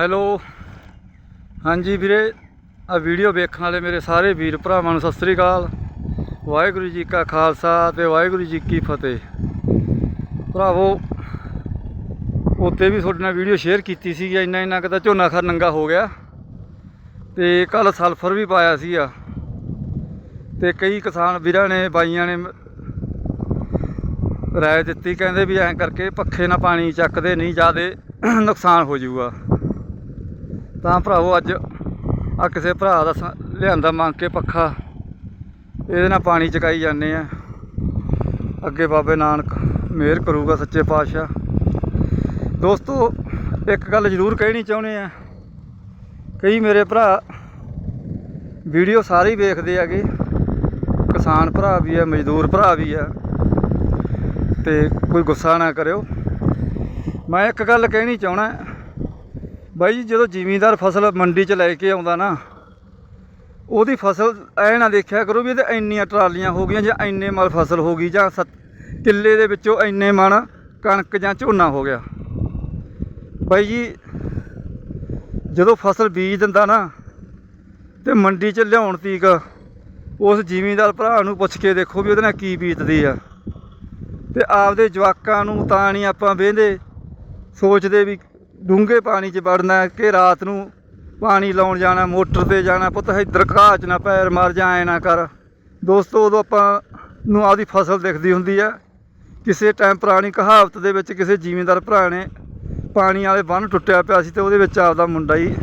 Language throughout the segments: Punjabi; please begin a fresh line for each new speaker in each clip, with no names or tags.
ਹੈਲੋ। ਹਾਂਜੀ ਵੀਰੇ ਆ ਵੀਡੀਓ ਵੇਖਣ ਵਾਲੇ ਮੇਰੇ ਸਾਰੇ ਵੀਰ ਭਰਾਵਾਂ ਨੂੰ ਸਤਿ ਸ੍ਰੀ ਅਕਾਲ। ਵਾਹਿਗੁਰੂ ਜੀ ਕਾ ਖਾਲਸਾ ਤੇ ਵਾਹਿਗੁਰੂ ਜੀ ਕੀ ਫਤਿਹ। ਭਰਾਵੋ, ਉੱਤੇ ਵੀ ਤੁਹਾਡੇ ਨਾਲ ਵੀਡੀਓ ਸ਼ੇਅਰ ਕੀਤੀ ਸੀ, ਇੰਨਾ ਇੰਨਾ ਕੁ ਝੋਨਾ ਖਰ ਨੰਗਾ ਹੋ ਗਿਆ। ਤੇ ਕੱਲ ਸਲਫਰ ਵੀ ਪਾਇਆ ਸੀ ਆ ਤੇ ਕਈ ਕਿਸਾਨ ਵੀਰਾਂ ਨੇ, ਬਾਈਆਂ ਨੇ ਰਾਏ ਦਿੱਤੀ, ਕਹਿੰਦੇ ਵੀ ਐਂ ਕਰਕੇ ਪੱਖੇ ਨਾਲ ਪਾਣੀ ਚੱਕਦੇ, ਨਹੀਂ ਜਿਆਦੇ ਨੁਕਸਾਨ ਹੋ ਜਾਊਗਾ। ਤਾਂ ਭਰਾਵੋ ਅੱਜ ਆ ਕਿਸੇ ਭਰਾ ਦਾ ਲਿਆਂਦਾ ਮੰਗ ਕੇ ਪੱਖਾ। ਇਹਦੇ ਨਾਲ ਪਾਣੀ ਚਕਾਈ ਜਾਂਦੇ ਆ। ਅੱਗੇ ਬਾਬੇ ਨਾਨਕ ਮਿਹਰ ਕਰੂਗਾ ਸੱਚੇ ਪਾਤਸ਼ਾਹ। ਦੋਸਤੋ, ਇੱਕ ਗੱਲ ਜ਼ਰੂਰ ਕਹਿਣੀ ਚਾਹੁੰਦੇ ਆ। ਕਈ ਮੇਰੇ ਭਰਾ ਵੀਡੀਓ ਸਾਰੇ ਵੇਖਦੇ ਆਗੇ ਕਿਸਾਨ ਭਰਾ ਵੀ ਆ, ਮਜ਼ਦੂਰ ਭਰਾ ਵੀ ਆ। ਤੇ ਕੋਈ ਗੁੱਸਾ ਨਾ ਕਰਿਓ। ਮੈਂ ਇੱਕ ਗੱਲ ਕਹਿਣੀ ਚਾਹਣਾ। ਬਾਈ ਜੀ, ਜਦੋਂ ਜ਼ਿਮੀਂਦਾਰ ਫਸਲ ਮੰਡੀ 'ਚ ਲੈ ਕੇ ਆਉਂਦਾ ਨਾ ਉਹਦੀ ਫਸਲ ਐ ਨਾ ਦੇਖਿਆ ਕਰੋ ਵੀ ਇਹਦੇ ਇੰਨੀਆਂ ਟਰਾਲੀਆਂ ਹੋ ਗਈਆਂ ਜਾਂ ਇੰਨੇ ਮਲ ਫਸਲ ਹੋ ਗਈ ਜਾਂ ਸੱਤ ਕਿੱਲੇ ਦੇ ਵਿੱਚੋਂ ਇੰਨੇ ਮਣ ਕਣਕ ਜਾਂ ਝੋਨਾ ਹੋ ਗਿਆ। ਬਾਈ ਜੀ ਜਦੋਂ ਫਸਲ ਬੀਜ ਦਿੰਦਾ ਨਾ ਤੇ ਮੰਡੀ 'ਚ ਲਿਆਉਣ ਤੀਕ ਉਸ ਜ਼ਿਮੀਂਦਾਰ ਭਰਾ ਨੂੰ ਪੁੱਛ ਕੇ ਦੇਖੋ ਵੀ ਉਹਦੇ ਨਾਲ ਕੀ ਬੀਤਦੀ ਆ। ਤੇ ਆਪਦੇ ਜਵਾਕਾਂ ਨੂੰ ਤਾਂ ਨਹੀਂ ਆਪਾਂ ਵੇਂਦੇ ਸੋਚਦੇ ਵੀ ਡੂੰਘੇ ਪਾਣੀ 'ਚ ਵੜਨਾ ਕਿ ਰਾਤ ਨੂੰ ਪਾਣੀ ਲਾਉਣ ਜਾਣਾ, ਮੋਟਰ ਤੇ ਜਾਣਾ, ਪੁੱਤ ਇੱਧਰ ਘਾਹ 'ਚ ਨਾ ਪੈਰ ਮਾਰ ਜਾ ਐ ਨਾ ਕਰ। ਦੋਸਤੋ, ਉਦੋਂ ਆਪਾਂ ਨੂੰ ਆਪਦੀ ਫਸਲ ਦਿਖਦੀ ਹੁੰਦੀ ਆ ਕਿਸੇ ਟਾਈਮ ਪੁਰਾਣੀ ਕਹਾਵਤ ਦੇ ਵਿੱਚ ਕਿਸੇ ਜ਼ਿਮੀਂਦਾਰ ਭਰਾ ਨੇ ਪਾਣੀ ਵਾਲੇ ਬੰਨ ਟੁੱਟਿਆ ਪਿਆ ਸੀ ਤੇ ਉਹਦੇ ਵਿੱਚ ਆਪਦਾ ਮੁੰਡਾ ਹੀ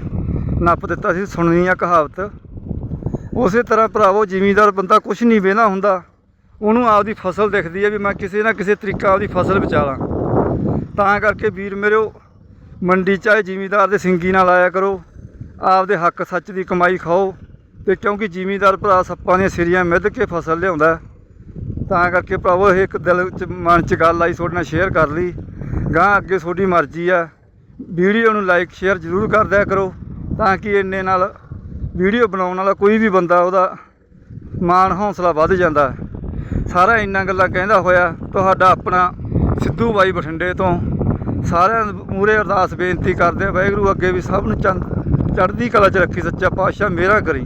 ਨੱਪ ਦਿੱਤਾ ਸੀ, ਸੁਣਨੀ ਆ ਕਹਾਵਤ। ਉਸੇ ਤਰ੍ਹਾਂ ਭਰਾਵੋ, ਜ਼ਿਮੀਂਦਾਰ ਬੰਦਾ ਕੁਝ ਨਹੀਂ ਵੇਂਦਾ ਹੁੰਦਾ। ਉਹਨੂੰ ਆਪਦੀ ਫਸਲ ਦਿਖਦੀ ਹੈ ਵੀ ਮੈਂ ਕਿਸੇ ਨਾ ਕਿਸੇ ਤਰੀਕਾ ਆਪਦੀ ਫਸਲ ਬਚਾ ਲਾਂ ਤਾਂ ਕਰਕੇ ਵੀਰ ਮੇਰਿਓ ਮੰਡੀ ਚਾਹੇ ਜ਼ਿਮੀਦਾਰ ਦੇ ਸਿੰਗੀ ਨਾਲ ਆਇਆ ਕਰੋ। ਆਪਦੇ ਹੱਕ ਸੱਚ ਦੀ ਕਮਾਈ ਖਾਓ ਤੇ ਕਿਉਂਕਿ ਜ਼ਿਮੀਦਾਰ ਭਰਾ ਸੱਪਾਂ ਦੀਆਂ ਸਿਰੀਆਂ ਮਿੱਧ ਕੇ ਫਸਲ ਲਿਆਉਂਦਾ ਤਾਂ ਕਰਕੇ ਭਰਾਵੋ, ਇਹ ਇੱਕ ਦਿਲ 'ਚ ਮਨ 'ਚ ਗੱਲ ਆਈ ਤੁਹਾਡੇ ਨਾਲ ਸ਼ੇਅਰ ਕਰ ਲਈ। ਗਾਂ ਅੱਗੇ ਤੁਹਾਡੀ ਮਰਜ਼ੀ ਆ। ਵੀਡੀਓ ਨੂੰ ਲਾਈਕ ਸ਼ੇਅਰ ਜ਼ਰੂਰ ਕਰ ਦਿਆ ਕਰੋ ਤਾਂ ਕਿ ਇੰਨੇ ਨਾਲ ਵੀਡੀਓ ਬਣਾਉਣ ਵਾਲਾ ਕੋਈ ਵੀ ਬੰਦਾ ਉਹਦਾ ਮਾਣ, ਹੌਸਲਾ ਵੱਧ ਜਾਂਦਾ ਸਾਰਾ ਇੰਨਾ ਗੱਲਾਂ ਕਹਿੰਦਾ ਹੋਇਆ, ਤੁਹਾਡਾ ਆਪਣਾ ਸਿੱਧੂ ਬਾਈ ਬਠਿੰਡੇ ਤੋਂ ਸਾਰਿਆਂ ਮੂਰੇ ਅਰਦਾਸ ਬੇਨਤੀ ਕਰਦੇ ਆ ਵਾਹਿਗੁਰੂ ਅੱਗੇ ਵੀ ਸਭ ਨੂੰ ਚੰਦ ਚੜ੍ਹਦੀ ਕਲਾ 'ਚ ਰੱਖੀ, ਸੱਚਾ ਪਾਤਸ਼ਾਹ ਮੇਰਾ ਕਰੀ।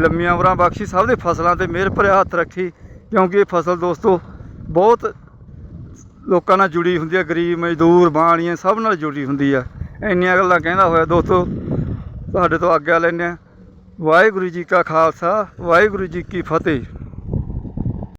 ਲੰਮੀਆਂ ਉਮਰਾਂ ਬਖਸ਼ੀ, ਸਭ ਦੇ ਫਸਲਾਂ ਤੇ ਮਿਹਰ ਭਰਿਆ ਹੱਥ ਰੱਖੀ, ਕਿਉਂਕਿ ਇਹ ਫਸਲ ਦੋਸਤੋ ਬਹੁਤ ਲੋਕਾਂ ਨਾਲ ਜੁੜੀ ਹੁੰਦੀ ਹੈ, ਗਰੀਬ, ਮਜ਼ਦੂਰ, ਬਾਣੀਆਂ, ਸਭ ਨਾਲ ਜੁੜੀ ਹੁੰਦੀ ਆ। ਇੰਨੀਆਂ ਗੱਲਾਂ ਕਹਿੰਦਾ ਹੋਇਆ ਦੋਸਤੋ, ਤੁਹਾਡੇ ਤੋਂ ਆਗਿਆ ਲੈਂਦੇ ਹਾਂ। ਵਾਹਿਗੁਰੂ ਜੀ ਕਾ ਖਾਲਸਾ, ਵਾਹਿਗੁਰੂ ਜੀ ਕੀ ਫਤਿਹ।